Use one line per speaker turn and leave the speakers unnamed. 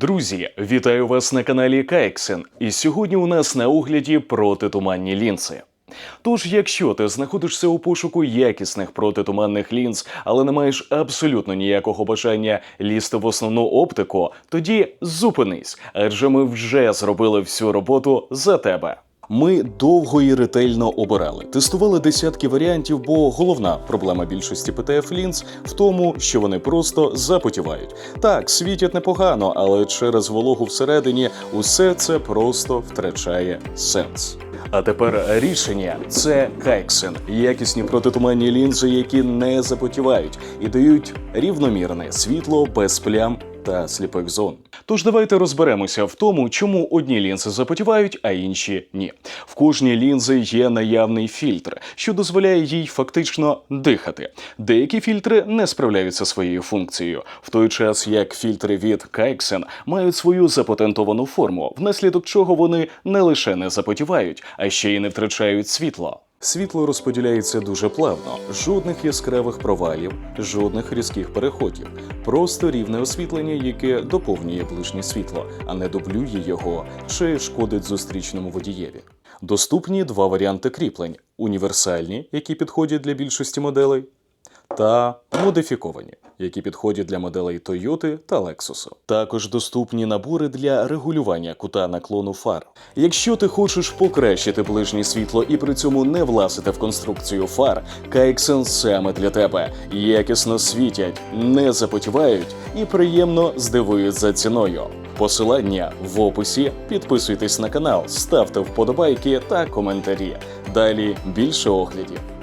Друзі, вітаю вас на каналі Кайксен. І сьогодні у нас на огляді протитуманні лінзи. Тож, якщо ти знаходишся у пошуку якісних протитуманних лінз, але не маєш абсолютно ніякого бажання лізти в основну оптику, тоді зупинись, адже ми вже зробили всю роботу за тебе. Ми довго і ретельно обирали, тестували десятки варіантів, бо головна проблема більшості ПТФ лінз в тому, що вони просто запотівають. Так, світять непогано, але через вологу всередині усе це просто втрачає сенс. А тепер рішення це Кайксен, якісні протитуманні лінзи, які не запотівають і дають рівномірне світло без плям та сліпих зон. Тож давайте розберемося в тому, чому одні лінзи запотівають, а інші ні. В кожній лінзи є наявний фільтр, що дозволяє їй фактично дихати. Деякі фільтри не справляються своєю функцією, в той час як фільтри від Keixen мають свою запатентовану форму, внаслідок чого вони не лише не запотівають, а ще й не втрачають світло. Світло розподіляється дуже плавно, жодних яскравих провалів, жодних різких переходів, просто рівне освітлення, яке доповнює ближнє світло, а не дублює його чи шкодить зустрічному водієві. Доступні два варіанти кріплень: універсальні, які підходять для більшості моделей, та модифіковані, які підходять для моделей Toyota та Lexus. Також доступні набори для регулювання кута наклону фар. Якщо ти хочеш покращити ближнє світло і при цьому не влазити в конструкцію фар, Keixen саме для тебе. Якісно світять, не запотівають і приємно здивують за ціною. Посилання в описі. Підписуйтесь на канал, ставте вподобайки та коментарі. Далі більше оглядів.